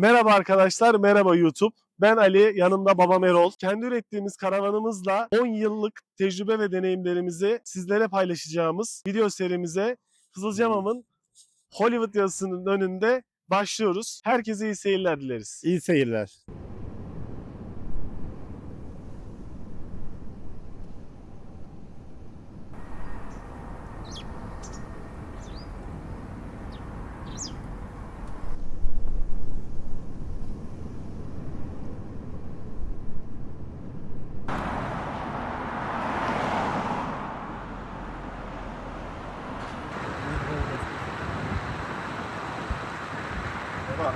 Merhaba arkadaşlar, merhaba YouTube. Ben Ali, yanımda babam Erol. Kendi ürettiğimiz karavanımızla 10 yıllık tecrübe ve deneyimlerimizi sizlere paylaşacağımız video serimize Kızılcamam'ın Hollywood yazısının önünde başlıyoruz. Herkese iyi seyirler dileriz. İyi seyirler.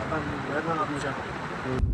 Baba, ben nereden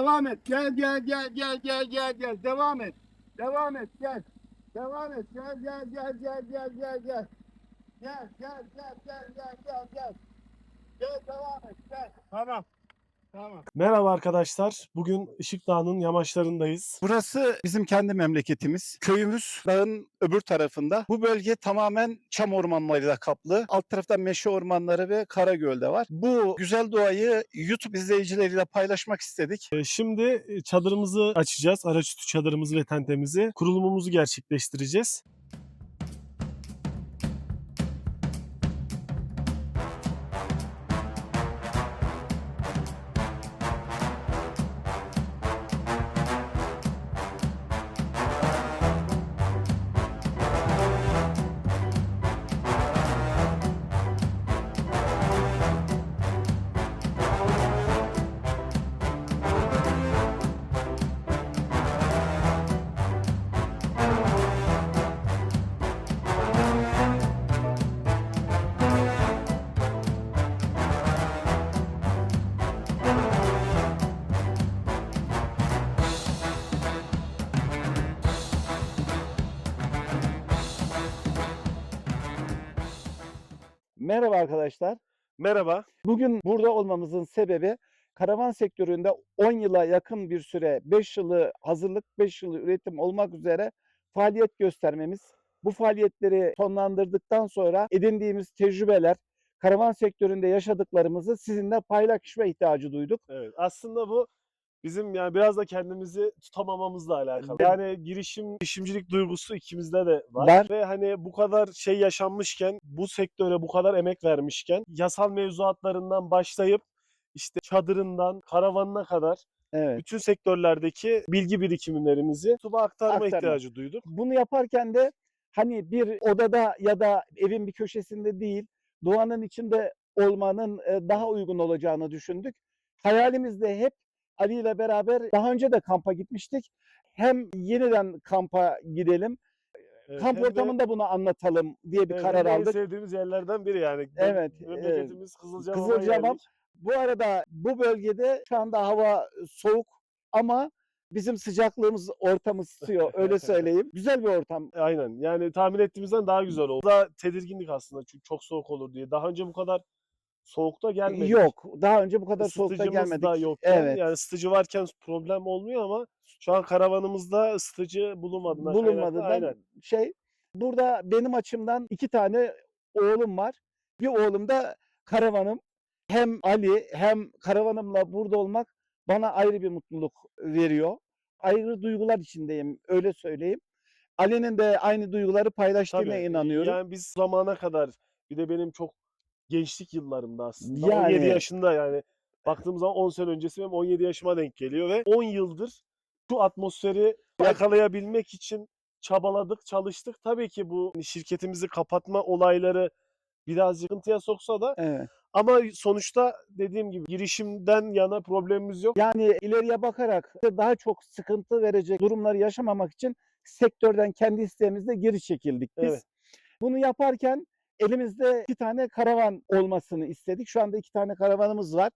Devam et, devam et. Gel, gel, gel, gel, gel, gel, gel. Devam et. Devam et, gel. Devam et. Gel, gel, gel, gel, gel, gel, gel. Gel, gel, gel, gel, gel, gel, gel. Gel, devam et, gel. Tamam. Tamam. Merhaba arkadaşlar. Bugün Işık Dağı'nın yamaçlarındayız. Burası bizim kendi memleketimiz. Köyümüz dağın öbür tarafında. Bu bölge tamamen çam ormanlarıyla kaplı. Alt tarafta meşe ormanları ve Karagöl de var. Bu güzel doğayı YouTube izleyicileriyle paylaşmak istedik. Ee, Şimdi e, çadırımızı açacağız. Araçüstü çadırımızı ve tentemizi. Kurulumumuzu gerçekleştireceğiz. Merhaba arkadaşlar. Merhaba. Bugün burada olmamızın sebebi karavan sektöründe 10 yıla yakın bir süre 5 yılı hazırlık 5 yılı üretim olmak üzere faaliyet göstermemiz. Bu faaliyetleri sonlandırdıktan sonra edindiğimiz tecrübeler, karavan sektöründe yaşadıklarımızı sizinle paylaşma ihtiyacı duyduk. Evet. Aslında bu bizim yani biraz da kendimizi tutamamamızla alakalı. Yani girişim, girişimcilik duygusu ikimizde de var. Var. Ve hani bu kadar şey yaşanmışken, bu sektöre bu kadar emek vermişken yasal mevzuatlarından başlayıp işte çadırından karavanına kadar Evet. bütün sektörlerdeki bilgi birikimlerimizi TUB'a aktarma, Aktarma. ihtiyacı duyduk. Bunu yaparken de hani bir odada ya da evin bir köşesinde değil, doğanın içinde olmanın e, daha uygun olacağını düşündük. Hayalimizde hep Ali ile beraber daha önce de kampa gitmiştik. Hem yeniden kampa gidelim, Evet, kamp hem de- ortamında bunu anlatalım diye bir evet, karar de en aldık. sevdiğimiz yerlerden biri yani. Evet, Memleketimiz Kızılcamam'a Kızılcamam. geldik. Bu arada bu bölgede şu anda hava soğuk ama bizim sıcaklığımız ortamı ısıtıyor öyle söyleyeyim. Güzel bir ortam. Aynen. Yani tahmin ettiğimizden daha güzel oldu. Da tedirginlik aslında çünkü çok soğuk olur diye. Daha önce bu kadar soğukta gelmedik. Yok. Daha önce bu kadar soğukta Isıtıcımız gelmedik. da yokken Evet. yani ısıtıcı varken problem olmuyor ama şu an karavanımızda ısıtıcı bulunmadığından bulunmadığından Aynen. şey burada benim açımdan iki tane oğlum var. Bir oğlum da karavanım. hem Ali hem karavanımla burada olmak bana ayrı bir mutluluk veriyor. Ayrı duygular içindeyim öyle söyleyeyim. Ali'nin de aynı duyguları paylaştığına Tabii, inanıyorum. Yani biz zamana kadar bir de benim çok gençlik yıllarımda aslında. Yani- 17 yaşında yani baktığım zaman 10 sene öncesi benim 17 yaşıma denk geliyor ve 10 yıldır şu atmosferi yakalayabilmek için çabaladık, çalıştık. Tabii ki bu şirketimizi kapatma olayları birazcık sıkıntıya soksa da Evet. ama sonuçta dediğim gibi girişimden yana problemimiz yok. Yani ileriye bakarak daha çok sıkıntı verecek durumları yaşamamak için sektörden kendi isteğimizle geri çekildik biz. Evet. Bunu yaparken elimizde iki tane karavan olmasını istedik. Şu anda iki tane karavanımız var.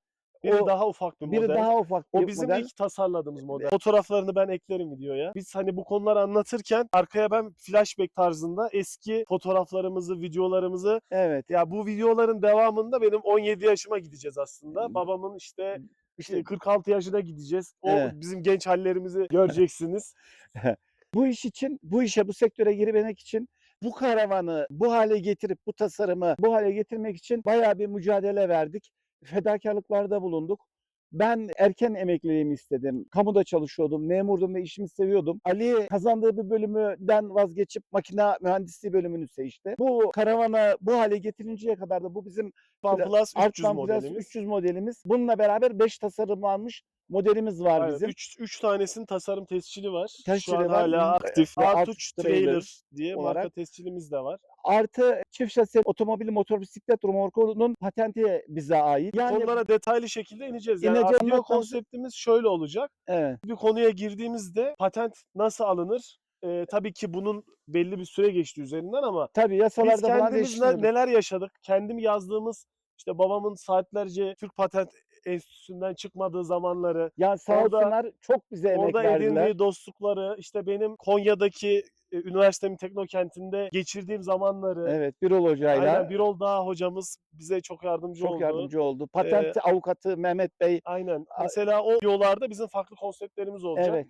Biri O- daha ufak bir Biri model. daha ufak O bir bizim model. ilk tasarladığımız model. Fotoğraflarını ben eklerim videoya. Biz hani bu konuları anlatırken arkaya ben flashback tarzında eski fotoğraflarımızı, videolarımızı Evet. ya bu videoların devamında benim 17 yaşıma gideceğiz aslında. Hmm. Babamın işte İşte 46 yaşına gideceğiz. O Evet. bizim genç hallerimizi göreceksiniz. bu iş için, bu işe, bu sektöre girmek için bu karavanı bu hale getirip bu tasarımı bu hale getirmek için bayağı bir mücadele verdik. Fedakarlıklarda bulunduk. Ben erken emekliliğimi istedim. Kamuda çalışıyordum, memurdum ve işimi seviyordum. Ali kazandığı bir bölümden vazgeçip makina mühendisliği bölümünü seçti. Bu karavanı bu hale getirinceye kadar da bu bizim OnePlus 300 Artman Plus modelimiz. 300 modelimiz. Bununla beraber 5 tasarımlanmış modelimiz var bizim. 3 3 tanesinin tasarım tescili var. Tescili Şu an var. hala Hı. aktif. Ve Artuç Trailer Trailer diye marka olarak. tescilimiz de var. Artı çift şasi otomobil motor bisiklet remorkunun patenti bize ait. Yani Konulara detaylı şekilde ineceğiz. Yani İneceğiz, sonra- konseptimiz şöyle olacak. evet, bir konuya girdiğimizde patent nasıl alınır? Ee, tabii ki bunun belli bir süre geçti üzerinden ama tabii biz yasalarda falan kendimiz neler yaşadık? Kendim yazdığımız işte babamın saatlerce Türk Patent Enstitüsü'nden çıkmadığı zamanları, Ya sağ orada- olsunlar çok bize emek orada verdiler. edindiği dostlukları, işte benim Konya'daki e, üniversitemin teknokentinde geçirdiğim zamanları, Evet, Birol Hoca'yla aynen Birol Dağ hocamız bize çok yardımcı çok oldu. yardımcı oldu. Patent avukatı Mehmet Bey. Aynen. Mesela o yollarda bizim farklı konseptlerimiz olacak. Evet.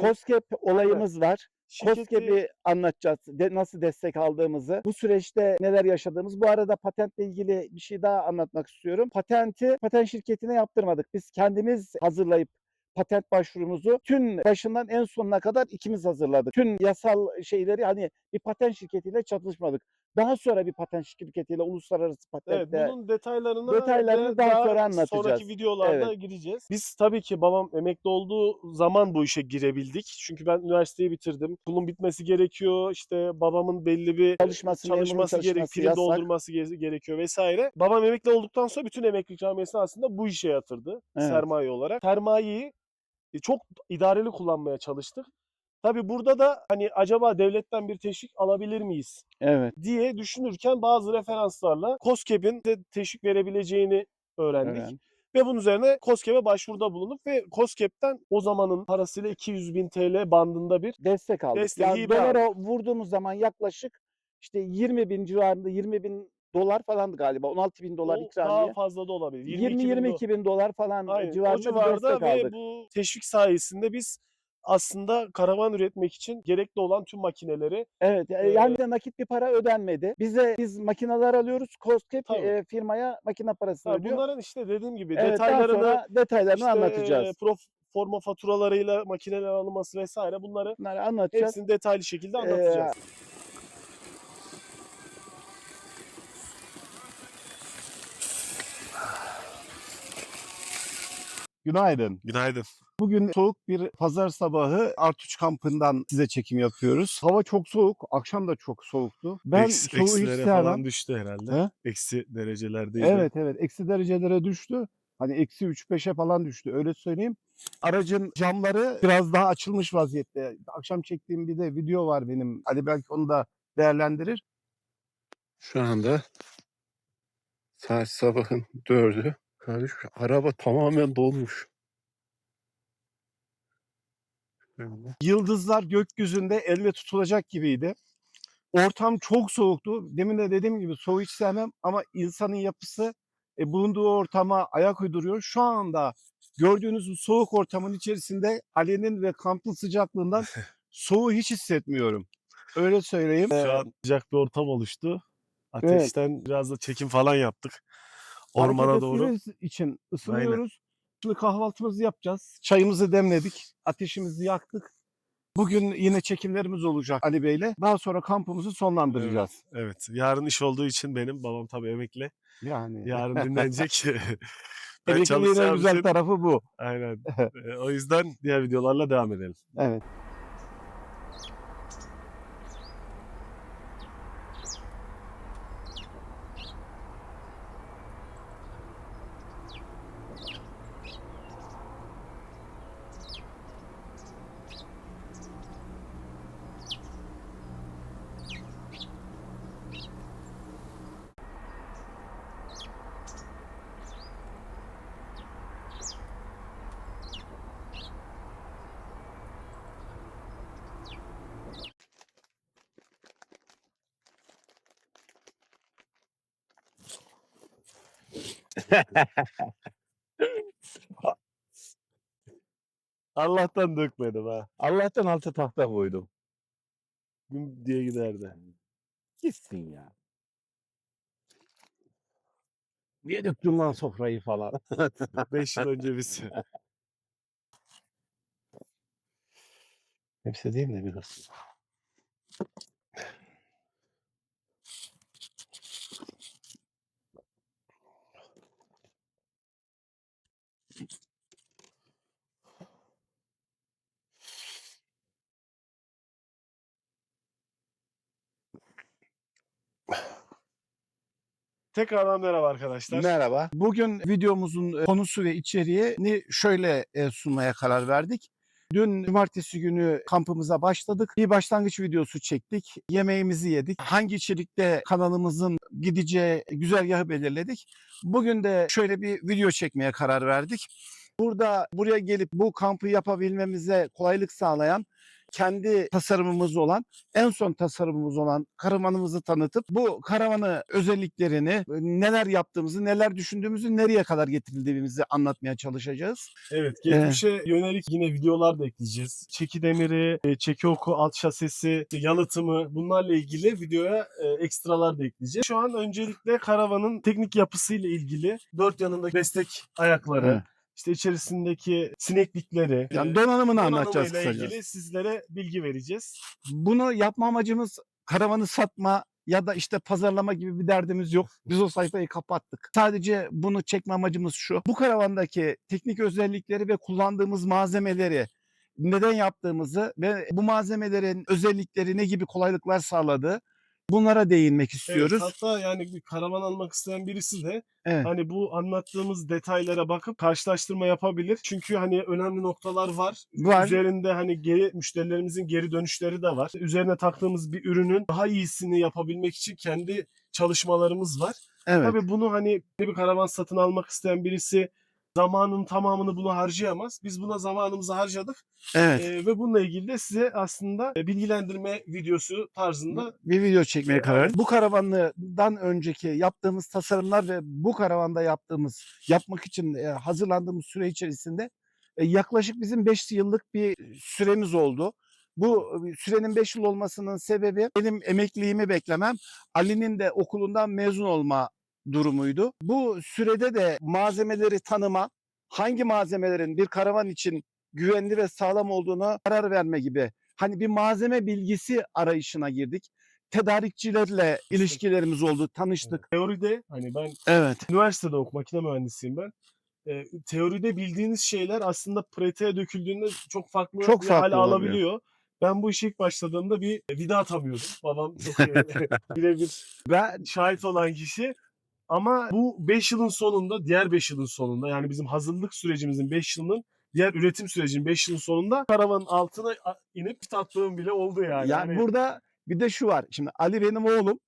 COSGAP olayımız var. şirketi- COSGAP'i anlatacağız. De, nasıl destek aldığımızı. Bu süreçte neler yaşadığımız. Bu arada patentle ilgili bir şey daha anlatmak istiyorum. Patenti patent şirketine yaptırmadık. Biz kendimiz hazırlayıp patent başvurumuzu tüm başından en sonuna kadar ikimiz hazırladık. Tüm yasal şeyleri hani bir patent şirketiyle çalışmadık. Daha sonra bir patent şirketiyle uluslararası Evet, patentte bunun detaylarına Detaylarını ve daha sonra anlatacağız. Sonraki videolarda gireceğiz. Biz tabii ki babam emekli olduğu zaman bu işe girebildik. Çünkü ben üniversiteyi bitirdim. Okulun bitmesi gerekiyor. İşte babamın belli bir çalışması, çalışması gerek, yasak. doldurması ge- gerekiyor vesaire. Babam emekli olduktan sonra bütün emekli ikramiyesini aslında bu işe yatırdı Evet. sermaye olarak. Sermayeyi e, çok idareli kullanmaya çalıştık. Tabii burada da hani acaba devletten bir teşvik alabilir miyiz? Evet. diye düşünürken bazı referanslarla COSGAP'in de teşvik verebileceğini öğrendik. evet. Ve bunun üzerine COSGAP'e başvuruda bulunduk ve COSGAP'ten o zamanın parasıyla 200 bin TL bandında bir destek aldık. Destek, yani hibe dolara vurduğumuz zaman yaklaşık işte 20 bin civarında 20 bin dolar falandı galiba. 16 bin dolar o ikramiye. daha fazla da olabilir. 22 bin do- 20-22 bin dolar falan Aynen, o civarında bir civarda destek ve aldık. bu teşvik sayesinde biz aslında karavan üretmek için gerekli olan tüm makineleri Evet e, Ee, yani de nakit bir para ödenmedi. Bize biz makineler alıyoruz. Tabii. e, firmaya makine parasını ödüyor. bunların işte dediğim gibi evet, detaylarını sonra detaylarını işte, anlatacağız. e, pro forma faturalarıyla makineler alınması vesaire bunları Bunları anlatacağız. hepsini detaylı şekilde Ee, anlatacağız. Günaydın. Günaydın. Bugün soğuk bir pazar sabahı Artuç kampından size çekim yapıyoruz. Hava çok soğuk, akşam da çok soğuktu. Ben soğuğu hiç sevmem. düştü herhalde. He? Eksi derecelerdeydi. Evet evet eksi derecelere düştü. Hani eksi 3-5'e falan düştü öyle söyleyeyim. Aracın camları biraz daha açılmış vaziyette. Akşam çektiğim bir de video var benim. Ali belki onu da değerlendirir. Şu anda saat sabahın dördü. Kardeş araba tamamen dolmuş. Şöyle. Yıldızlar gökyüzünde elle tutulacak gibiydi. Ortam çok soğuktu. Demin de dediğim gibi soğuğu hiç sevmem ama insanın yapısı e, bulunduğu ortama ayak uyduruyor. Şu anda gördüğünüz bu soğuk ortamın içerisinde Ali'nin ve kampın sıcaklığından soğuğu hiç hissetmiyorum. Öyle söyleyeyim. Şu an sıcak bir ortam oluştu. Ateşten biraz da çekim falan yaptık. ormana hareket doğru. ettiğimiz için ısınıyoruz. Şimdi kahvaltımızı yapacağız. Çayımızı demledik. Ateşimizi yaktık. Bugün yine çekimlerimiz olacak Ali Bey'le. Daha sonra kampımızı sonlandıracağız. Evet. Yarın iş olduğu için benim babam tabii emekli. Yani Yarın dinlenecek. emekliliğin en güzel tarafı bu. Aynen. Ee, o yüzden diğer videolarla devam edelim. Evet. Allah'tan dökmedim ha. Allah'tan altı tahta koydum. Gün diye giderdi. Gitsin ya. Niye döktün lan sofrayı falan? 5 yıl önce biz. Hepsi değil de biraz. Tekrardan merhaba arkadaşlar. Merhaba. Bugün videomuzun e, konusu ve içeriğini şöyle e, sunmaya karar verdik. Dün cumartesi günü kampımıza başladık. Bir başlangıç videosu çektik. Yemeğimizi yedik. Hangi içerikte kanalımızın gideceği güzergahı belirledik. Bugün de şöyle bir video çekmeye karar verdik. Burada buraya gelip bu kampı yapabilmemize kolaylık sağlayan kendi tasarımımız olan en son tasarımımız olan karavanımızı tanıtıp bu karavanı özelliklerini, neler yaptığımızı, neler düşündüğümüzü, nereye kadar getirildiğimizi anlatmaya çalışacağız. Evet, geçmişe yönelik yine videolar da ekleyeceğiz. Çeki demiri, e, çeki oku, alt şasisi, yalıtımı bunlarla ilgili videoya e, ekstralar da ekleyeceğiz. Şu an öncelikle karavanın teknik yapısıyla ilgili dört yanındaki destek ayakları, Evet. İşte içerisindeki sineklikleri, Yani e, donanımını anlatacağız donanımıyla kısaca. ilgili sizlere bilgi vereceğiz. Bunu yapma amacımız karavanı satma ya da işte pazarlama gibi bir derdimiz yok. Biz o sayfayı kapattık. Sadece bunu çekme amacımız şu. Bu karavandaki teknik özellikleri ve kullandığımız malzemeleri neden yaptığımızı ve bu malzemelerin özellikleri ne gibi kolaylıklar sağladığı bunlara değinmek Evet, istiyoruz. hatta yani bir karavan almak isteyen birisi de Evet. hani bu anlattığımız detaylara bakıp karşılaştırma yapabilir. Çünkü hani önemli noktalar var. Var. Üzerinde hani geri müşterilerimizin geri dönüşleri de var. Üzerine taktığımız bir ürünün daha iyisini yapabilmek için kendi çalışmalarımız var. Evet. Tabii bunu hani bir karavan satın almak isteyen birisi zamanın tamamını buna harcayamaz. Biz buna zamanımızı harcadık Evet. Ee, ve bununla ilgili de size aslında e, bilgilendirme videosu tarzında bir video çekmeye Evet. karar verdik. Bu karavandan önceki yaptığımız tasarımlar ve bu karavanda yaptığımız, yapmak için e, hazırlandığımız süre içerisinde e, yaklaşık bizim 5 yıllık bir süremiz oldu. Bu e, sürenin 5 yıl olmasının sebebi benim emekliliğimi beklemem, Ali'nin de okulundan mezun olma durumuydu. Bu sürede de malzemeleri tanıma, hangi malzemelerin bir karavan için güvenli ve sağlam olduğuna karar verme gibi hani bir malzeme bilgisi arayışına girdik. Tedarikçilerle ilişkilerimiz oldu, tanıştık. teoride hani ben Evet. üniversitede ok makine mühendisiyim ben. Ee, teoride bildiğiniz şeyler aslında pratiğe döküldüğünde çok farklı Çok farklı hale olabiliyor. alabiliyor. Ben bu işe ilk başladığımda bir vida atamıyordum. Babam çok iyi birebir Ben şahit olan kişi. Ama bu 5 yılın sonunda, diğer 5 yılın sonunda yani bizim hazırlık sürecimizin 5 yılının diğer üretim sürecinin 5 yılın sonunda karavanın altına inip tatlığım bile oldu yani. ya Hani burada bir de şu var. Şimdi Ali benim oğlum.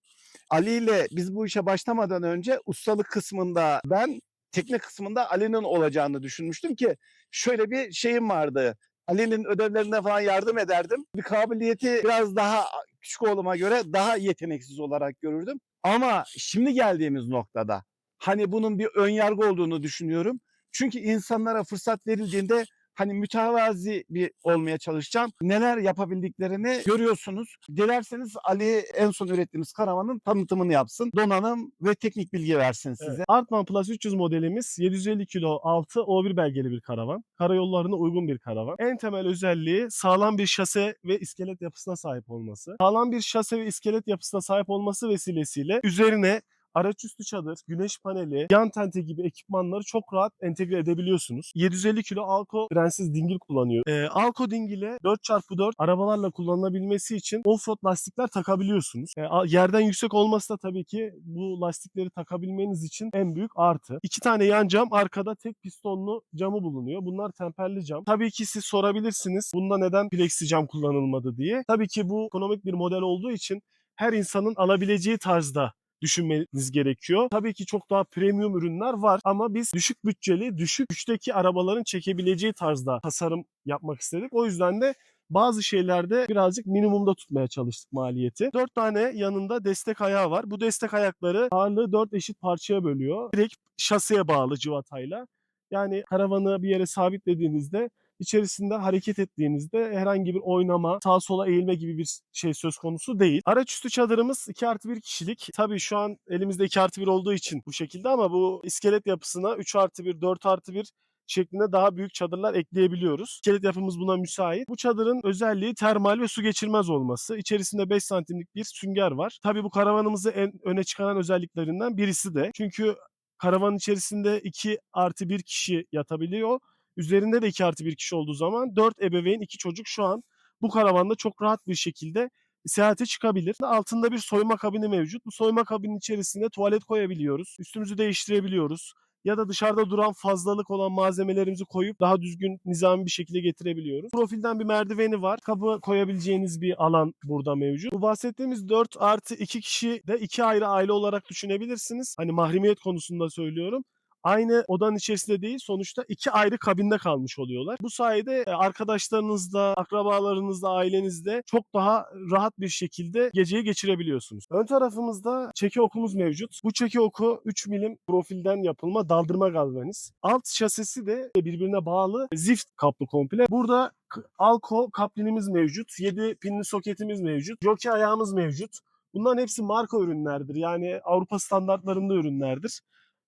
Ali ile biz bu işe başlamadan önce ustalık kısmında ben tekne kısmında Ali'nin olacağını düşünmüştüm ki şöyle bir şeyim vardı. Ali'nin ödevlerine falan yardım ederdim. Bir kabiliyeti biraz daha küçük oğluma göre daha yeteneksiz olarak görürdüm. Ama şimdi geldiğimiz noktada hani bunun bir ön yargı olduğunu düşünüyorum. Çünkü insanlara fırsat verildiğinde hani mütevazi bir olmaya çalışacağım. Neler yapabildiklerini görüyorsunuz. Dilerseniz Ali en son ürettiğimiz karavanın tanıtımını yapsın. Donanım ve teknik bilgi versin size. Evet. Artman Plus 300 modelimiz 750 kilo altı O1 belgeli bir karavan. Karayollarına uygun bir karavan. En temel özelliği sağlam bir şase ve iskelet yapısına sahip olması. Sağlam bir şase ve iskelet yapısına sahip olması vesilesiyle üzerine araçüstü çadır, güneş paneli, yan tente gibi ekipmanları çok rahat entegre edebiliyorsunuz. 750 kilo Alco frensiz dingil kullanıyor. Ee, Alco dingile 4x4 arabalarla kullanılabilmesi için offroad lastikler takabiliyorsunuz. A- yerden yüksek olması da tabii ki bu lastikleri takabilmeniz için en büyük artı. İki tane yan cam arkada tek pistonlu camı bulunuyor. Bunlar temperli cam. Tabii ki siz sorabilirsiniz bunda neden plexi cam kullanılmadı diye. Tabii ki bu ekonomik bir model olduğu için her insanın alabileceği tarzda düşünmeniz gerekiyor. Tabii ki çok daha premium ürünler var ama biz düşük bütçeli, düşük güçteki arabaların çekebileceği tarzda tasarım yapmak istedik. O yüzden de bazı şeylerde birazcık minimumda tutmaya çalıştık maliyeti. 4 tane yanında destek ayağı var. Bu destek ayakları ağırlığı 4 eşit parçaya bölüyor. Direkt şaseye bağlı civatayla. Yani karavanı bir yere sabitlediğinizde içerisinde hareket ettiğinizde herhangi bir oynama, sağa sola eğilme gibi bir şey söz konusu değil. Araçüstü çadırımız 2 artı 1 kişilik. Tabii şu an elimizde 2 artı 1 olduğu için bu şekilde ama bu iskelet yapısına 3 artı 1, 4 artı 1 şeklinde daha büyük çadırlar ekleyebiliyoruz. İskelet yapımız buna müsait. Bu çadırın özelliği termal ve su geçirmez olması. İçerisinde 5 santimlik bir sünger var. Tabii bu karavanımızı en öne çıkaran özelliklerinden birisi de. Çünkü karavanın içerisinde 2 artı 1 kişi yatabiliyor. Üzerinde de 2 artı 1 kişi olduğu zaman 4 ebeveyn 2 çocuk şu an bu karavanda çok rahat bir şekilde seyahate çıkabilir. Altında bir soyma kabini mevcut. Bu soyma kabinin içerisinde tuvalet koyabiliyoruz. Üstümüzü değiştirebiliyoruz. Ya da dışarıda duran fazlalık olan malzemelerimizi koyup daha düzgün nizami bir şekilde getirebiliyoruz. Profilden bir merdiveni var. Kabı koyabileceğiniz bir alan burada mevcut. Bu bahsettiğimiz 4 artı 2 kişi de iki ayrı aile olarak düşünebilirsiniz. Hani mahremiyet konusunda söylüyorum aynı odanın içerisinde değil sonuçta iki ayrı kabinde kalmış oluyorlar. Bu sayede e, arkadaşlarınızla, akrabalarınızla, ailenizle çok daha rahat bir şekilde geceyi geçirebiliyorsunuz. Ön tarafımızda çeki okumuz mevcut. Bu çeki oku 3 milim profilden yapılma daldırma galvaniz. Alt şasisi de birbirine bağlı zift kaplı komple. Burada Alco kaplinimiz mevcut. 7 pinli soketimiz mevcut. Jockey ayağımız mevcut. Bunların hepsi marka ürünlerdir. Yani Avrupa standartlarında ürünlerdir.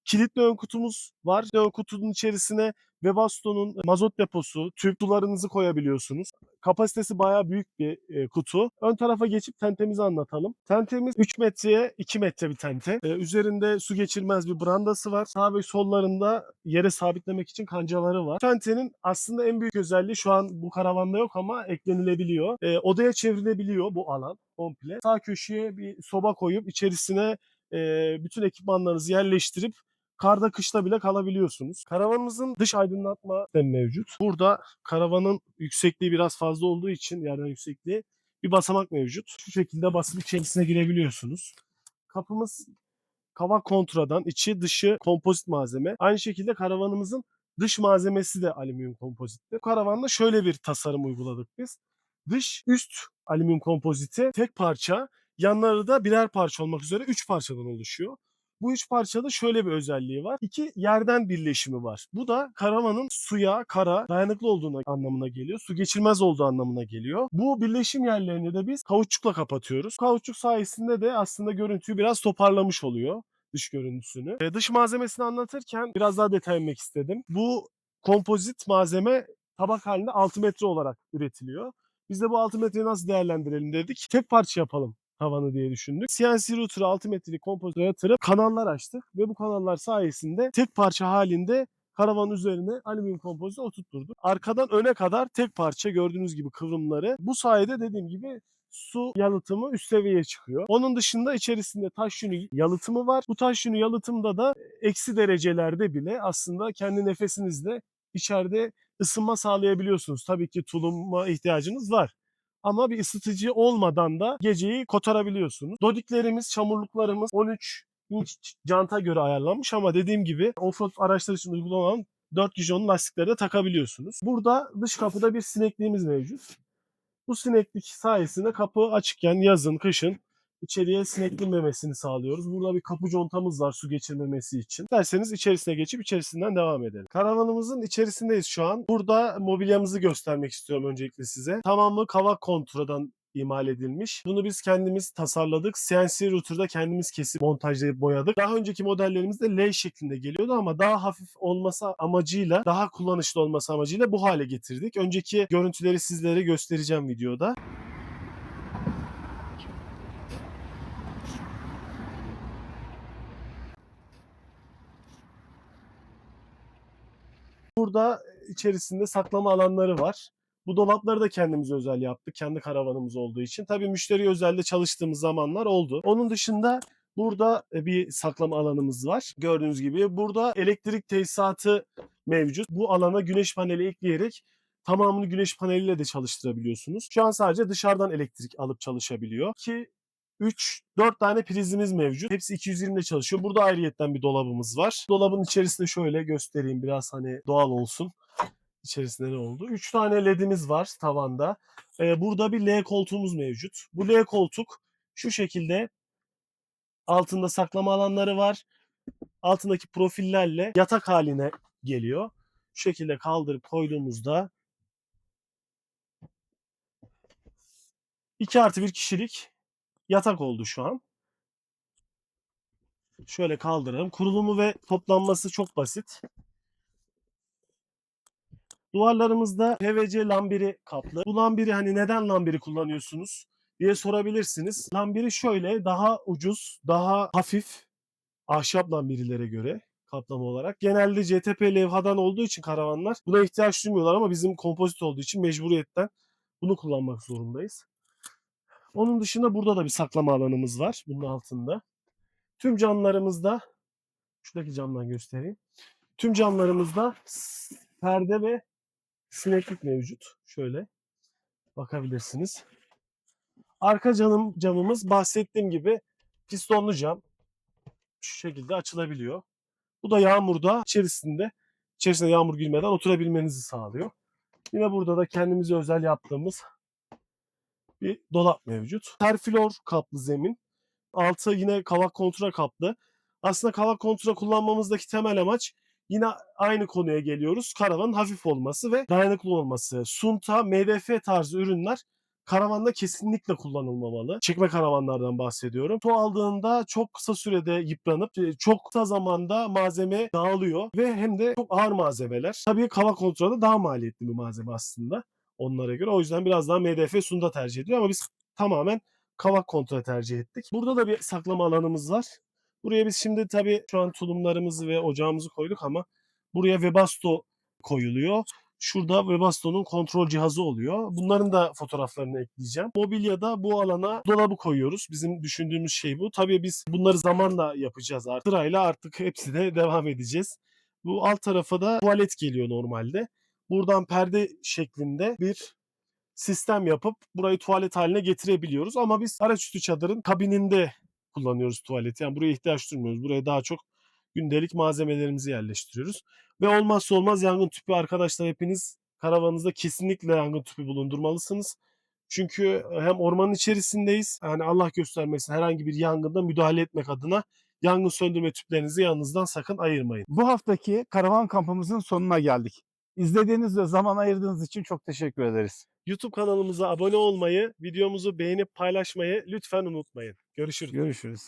Kilitli ön kutumuz var. Ön kutunun içerisine Webasto'nun mazot deposu, tüp sularınızı koyabiliyorsunuz. Kapasitesi bayağı büyük bir e, kutu. Ön tarafa geçip tentemizi anlatalım. Tentemiz 3 metreye 2 metre bir tente. E, üzerinde su geçirmez bir brandası var. Sağ ve sollarında yere sabitlemek için kancaları var. Tentenin aslında en büyük özelliği şu an bu karavanda yok ama eklenilebiliyor. E, odaya çevrilebiliyor bu alan komple. Sağ köşeye bir soba koyup içerisine e, bütün ekipmanlarınızı yerleştirip karda kışta bile kalabiliyorsunuz. Karavanımızın dış aydınlatma sistemi mevcut. Burada karavanın yüksekliği biraz fazla olduğu için yerden yüksekliği bir basamak mevcut. Şu şekilde basıp içerisine girebiliyorsunuz. Kapımız kavak kontradan içi dışı kompozit malzeme. Aynı şekilde karavanımızın dış malzemesi de alüminyum kompozittir. Bu karavanda şöyle bir tasarım uyguladık biz. Dış üst alüminyum kompoziti tek parça, yanları da birer parça olmak üzere üç parçadan oluşuyor. Bu üç parçada şöyle bir özelliği var. İki yerden birleşimi var. Bu da karavanın suya, kara dayanıklı olduğuna anlamına geliyor. Su geçirmez olduğu anlamına geliyor. Bu birleşim yerlerini de biz kauçukla kapatıyoruz. Kauçuk sayesinde de aslında görüntüyü biraz toparlamış oluyor dış görüntüsünü. E, dış malzemesini anlatırken biraz daha detay vermek istedim. Bu kompozit malzeme tabak halinde 6 metre olarak üretiliyor. Biz de bu 6 metreyi nasıl değerlendirelim dedik. Tek parça yapalım tavanı diye düşündük. CNC router'ı 6 metrelik kompozitöre yatırıp kanallar açtık ve bu kanallar sayesinde tek parça halinde karavanın üzerine alüminyum kompozit oturtturduk. Arkadan öne kadar tek parça gördüğünüz gibi kıvrımları. Bu sayede dediğim gibi su yalıtımı üst seviyeye çıkıyor. Onun dışında içerisinde taş yünü yalıtımı var. Bu taş yünü yalıtımda da eksi derecelerde bile aslında kendi nefesinizle içeride ısınma sağlayabiliyorsunuz. Tabii ki tuluma ihtiyacınız var ama bir ısıtıcı olmadan da geceyi kotarabiliyorsunuz. Dodiklerimiz, çamurluklarımız 13 inç janta göre ayarlanmış ama dediğim gibi offroad araçlar için uygulanan 4 gijon lastikleri de takabiliyorsunuz. Burada dış kapıda bir sinekliğimiz mevcut. Bu sineklik sayesinde kapı açıkken yazın, kışın içeriye sinek girmemesini sağlıyoruz. Burada bir kapı contamız var su geçirmemesi için. İsterseniz içerisine geçip içerisinden devam edelim. Karavanımızın içerisindeyiz şu an. Burada mobilyamızı göstermek istiyorum öncelikle size. Tamamı kavak kontradan imal edilmiş. Bunu biz kendimiz tasarladık. CNC router'da kendimiz kesip montajlayıp boyadık. Daha önceki modellerimizde L şeklinde geliyordu ama daha hafif olması amacıyla, daha kullanışlı olması amacıyla bu hale getirdik. Önceki görüntüleri sizlere göstereceğim videoda. Burada içerisinde saklama alanları var. Bu dolapları da kendimiz özel yaptık. Kendi karavanımız olduğu için. Tabii müşteri özelde çalıştığımız zamanlar oldu. Onun dışında burada e, bir saklama alanımız var. Gördüğünüz gibi burada elektrik tesisatı mevcut. Bu alana güneş paneli ekleyerek tamamını güneş paneliyle de çalıştırabiliyorsunuz. Şu an sadece dışarıdan elektrik alıp çalışabiliyor. Ki 3 4 tane prizimiz mevcut. Hepsi 220'de çalışıyor. Burada ayrıyetten bir dolabımız var. Dolabın içerisinde şöyle göstereyim biraz hani doğal olsun. İçerisinde ne oldu? 3 tane ledimiz var tavanda. Ee, burada bir L koltuğumuz mevcut. Bu L koltuk şu şekilde altında saklama alanları var. Altındaki profillerle yatak haline geliyor. Şu şekilde kaldırıp koyduğumuzda 2 artı 1 kişilik yatak oldu şu an. Şöyle kaldıralım. Kurulumu ve toplanması çok basit. Duvarlarımızda PVC lambiri kaplı. Bu lambiri hani neden lambiri kullanıyorsunuz diye sorabilirsiniz. Lambiri şöyle daha ucuz, daha hafif ahşap lambirilere göre kaplama olarak. Genelde CTP levhadan olduğu için karavanlar buna ihtiyaç duymuyorlar ama bizim kompozit olduğu için mecburiyetten bunu kullanmak zorundayız. Onun dışında burada da bir saklama alanımız var bunun altında. Tüm camlarımızda şuradaki camdan göstereyim. Tüm camlarımızda perde ve sineklik mevcut. Şöyle bakabilirsiniz. Arka camım, camımız bahsettiğim gibi pistonlu cam. Şu şekilde açılabiliyor. Bu da yağmurda içerisinde içerisine yağmur girmeden oturabilmenizi sağlıyor. Yine burada da kendimize özel yaptığımız bir dolap mevcut. Terflor kaplı zemin. Altı yine kavak kontura kaplı. Aslında kavak kontura kullanmamızdaki temel amaç yine aynı konuya geliyoruz. Karavanın hafif olması ve dayanıklı olması. Sunta, MDF tarzı ürünler karavanda kesinlikle kullanılmamalı. Çekme karavanlardan bahsediyorum. Su aldığında çok kısa sürede yıpranıp e, çok kısa zamanda malzeme dağılıyor ve hem de çok ağır malzemeler. Tabii kavak kontrada daha maliyetli bir malzeme aslında onlara göre. O yüzden biraz daha MDF Sunda tercih ediyor ama biz tamamen kavak kontra tercih ettik. Burada da bir saklama alanımız var. Buraya biz şimdi tabii şu an tulumlarımızı ve ocağımızı koyduk ama buraya Webasto koyuluyor. Şurada Webasto'nun kontrol cihazı oluyor. Bunların da fotoğraflarını ekleyeceğim. Mobilyada bu alana dolabı koyuyoruz. Bizim düşündüğümüz şey bu. Tabii biz bunları zamanla yapacağız artık. Sırayla artık hepsine devam edeceğiz. Bu alt tarafa da tuvalet geliyor normalde. Buradan perde şeklinde bir sistem yapıp burayı tuvalet haline getirebiliyoruz. Ama biz araçüstü çadırın kabininde kullanıyoruz tuvaleti. Yani buraya ihtiyaç duymuyoruz. Buraya daha çok gündelik malzemelerimizi yerleştiriyoruz. Ve olmazsa olmaz yangın tüpü arkadaşlar hepiniz karavanınızda kesinlikle yangın tüpü bulundurmalısınız. Çünkü hem ormanın içerisindeyiz. Yani Allah göstermesin herhangi bir yangında müdahale etmek adına yangın söndürme tüplerinizi yanınızdan sakın ayırmayın. Bu haftaki karavan kampımızın sonuna geldik. İzlediğiniz ve zaman ayırdığınız için çok teşekkür ederiz. YouTube kanalımıza abone olmayı, videomuzu beğenip paylaşmayı lütfen unutmayın. Görüşürüz. Görüşürüz.